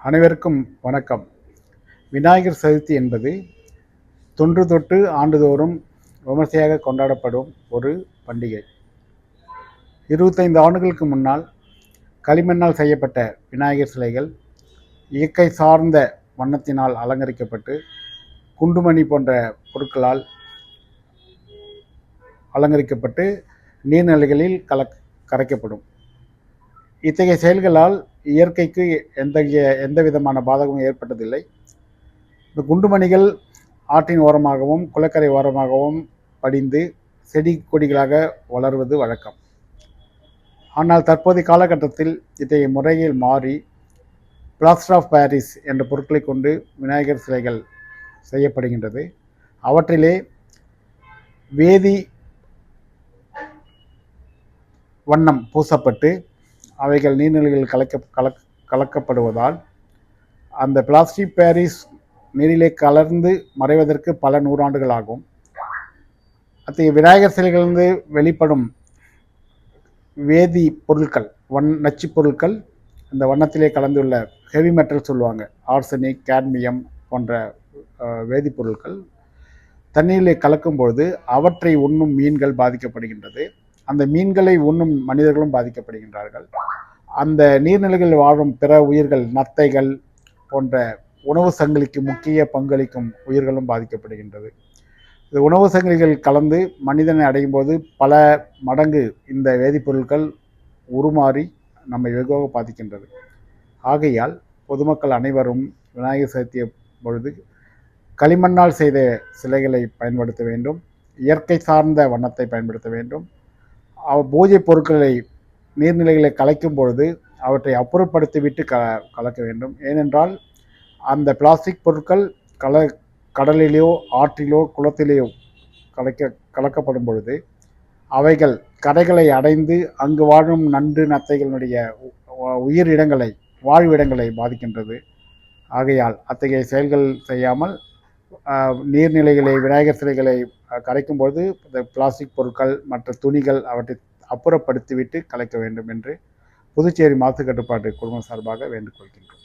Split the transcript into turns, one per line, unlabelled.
அனைவருக்கும் வணக்கம். விநாயகர் சதுர்த்தி என்பது தொன்று தொட்டு ஆண்டுதோறும் விமர்சையாக கொண்டாடப்படும் ஒரு பண்டிகை. இருபத்தைந்து ஆண்டுகளுக்கு முன்னால் களிமண்ணால் செய்யப்பட்ட விநாயகர் சிலைகள் இயற்கை சார்ந்த வண்ணத்தினால் அலங்கரிக்கப்பட்டு குண்டுமணி போன்ற பொருட்களால் அலங்கரிக்கப்பட்டு நீர்நிலைகளில் கலக் கரைக்கப்படும். இத்தகைய செயல்களால் இயற்கைக்கு எந்த எந்த விதமான பாதகமும் ஏற்பட்டதில்லை. இந்த குண்டுமணிகள் ஆற்றின் ஓரமாகவும் குளக்கரை ஓரமாகவும் படிந்து செடி கொடிகளாக வளர்வது வழக்கம். ஆனால் தற்போதைய காலகட்டத்தில் இத்தகைய முறையில் மாறி பிளாஸ்டர் ஆஃப் பாரிஸ் என்ற பொருட்களை கொண்டு விநாயகர் சிலைகள் செய்யப்படுகின்றது. அவற்றிலே வேதி வண்ணம் பூசப்பட்டு அவைகள் நீர்நிலைகளில் கலக்க கலக் கலக்கப்படுவதால் அந்த பிளாஸ்டிக் பாரிஸ் நீரிலே கலர்ந்து மறைவதற்கு பல நூறாண்டுகள் ஆகும். அத்தகைய விநாயகர் சிலைகளிலிருந்து வெளிப்படும் வேதி பொருட்கள் வண் நச்சு பொருட்கள் அந்த வண்ணத்திலே கலந்துள்ள ஹெவி மெட்டல் சொல்லுவாங்க. ஆர்சனிக் கேட்மியம் போன்ற வேதிப்பொருட்கள் தண்ணீரிலே கலக்கும்பொழுது அவற்றை உண்ணும் மீன்கள் பாதிக்கப்படுகின்றது. அந்த மீன்களை உண்ணும் மனிதர்களும் பாதிக்கப்படுகின்றார்கள். அந்த நீர்நிலைகளில் வாழும் பிற உயிர்கள் நத்தைகள் போன்ற உணவு சங்கிலிக்கு முக்கிய பங்களிக்கும் உயிர்களும் பாதிக்கப்படுகின்றது. இந்த உணவு சங்கிலிகள் கலந்து மனிதனை அடையும் போது பல மடங்கு இந்த வேதிப்பொருட்கள் உருமாறி நம்மை வெகுவாக பாதிக்கின்றது. ஆகையால் பொதுமக்கள் அனைவரும் விநாயகர் சதுர்த்திய பொழுது களிமண்ணால் செய்த சிலைகளை பயன்படுத்த வேண்டும். இயற்கை சார்ந்த வண்ணத்தை பயன்படுத்த வேண்டும். பூஜை பொருட்களை நீர்நிலைகளை கலைக்கும் பொழுது அவற்றை அப்புறப்படுத்திவிட்டு க கலக்க வேண்டும். ஏனென்றால் அந்த பிளாஸ்டிக் பொருட்கள் கல கடலிலோ ஆற்றிலோ குளத்திலேயோ கலைக்க கலக்கப்படும் பொழுது அவைகள் கரைகளை அடைந்து அங்கு வாழும் நண்டு நத்தைகளுடைய உ- உயிரிடங்களை வாழ்விடங்களை பாதிக்கின்றது. ஆகையால் அத்தகைய செயல்கள் செய்யாமல் நீர்நிலைகளை விநாயகர் சிலைகளை கரைக்கும் பொழுது இந்த பிளாஸ்டிக் பொருட்கள் மற்ற துணிகள் அவற்றை அப்புறப்படுத்திவிட்டு கலைக்க வேண்டும் என்று புதுச்சேரி மாசு கட்டுப்பாட்டு குழுமம் சார்பாக வேண்டுகொள்கின்றோம்